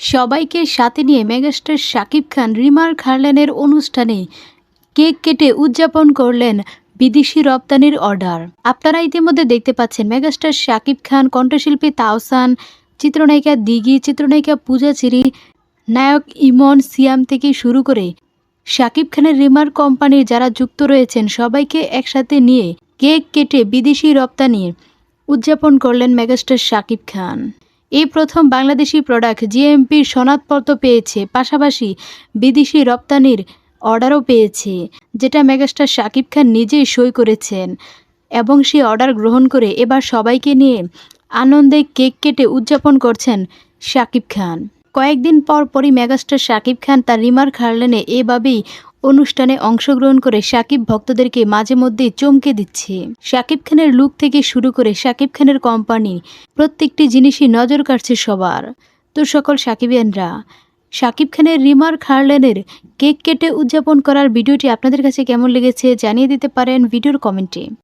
সবাইকে সাথে নিয়ে মেগাস্টার শাকিব খান, রিমার খারলেনের অনুষ্ঠানে কেক কেটে উদযাপন করলেন বিদেশি রপ্তানির অর্ডার। আপনারা ইতিমধ্যে দেখতে পাচ্ছেন, মেগাস্টার শাকিব খান, কণ্ঠশিল্পী তাওসান, চিত্রনায়িকা দিঘি, চিত্রনায়িকা পূজা চিরি, নায়ক ইমন সিয়াম থেকে শুরু করে শাকিব খানের, রিমার কোম্পানির যারা যুক্ত রয়েছেন, সবাইকে একসাথে নিয়ে কেক কেটে বিদেশি রপ্তানি উদযাপন করলেন মেগাস্টার শাকিব খান। এই প্রথম বাংলাদেশি প্রোডাক্ট জিএমপির সনদপত্র পেয়েছে, পাশাপাশি বিদেশি রপ্তানির অর্ডারও পেয়েছে, যেটা মেগাস্টার শাকিব খান নিজেই সই করেছেন। এবং সেই অর্ডার গ্রহণ করে এবার সবাইকে নিয়ে আনন্দে কেক কেটে উদযাপন করছেন শাকিব খান। কয়েকদিন পর পরই মেগাস্টার শাকিব খান তার রিমার খারলেনে এভাবেই অনুষ্ঠানে অংশগ্রহণ করে সাকিব ভক্তদেরকে মাঝে মধ্যে চমকে দিচ্ছে। সাকিব খানের লুক থেকে শুরু করে সাকিব খানের কোম্পানি, প্রত্যেকটি জিনিসই নজর কাটছে সবার। তো সকল সাকিবিয়ানরা সাকিব খানের রিমার খারলেনের কেক কেটে উদযাপন করার ভিডিওটি আপনাদের কাছে কেমন লেগেছে জানিয়ে দিতে পারেন ভিডিওর কমেন্টে।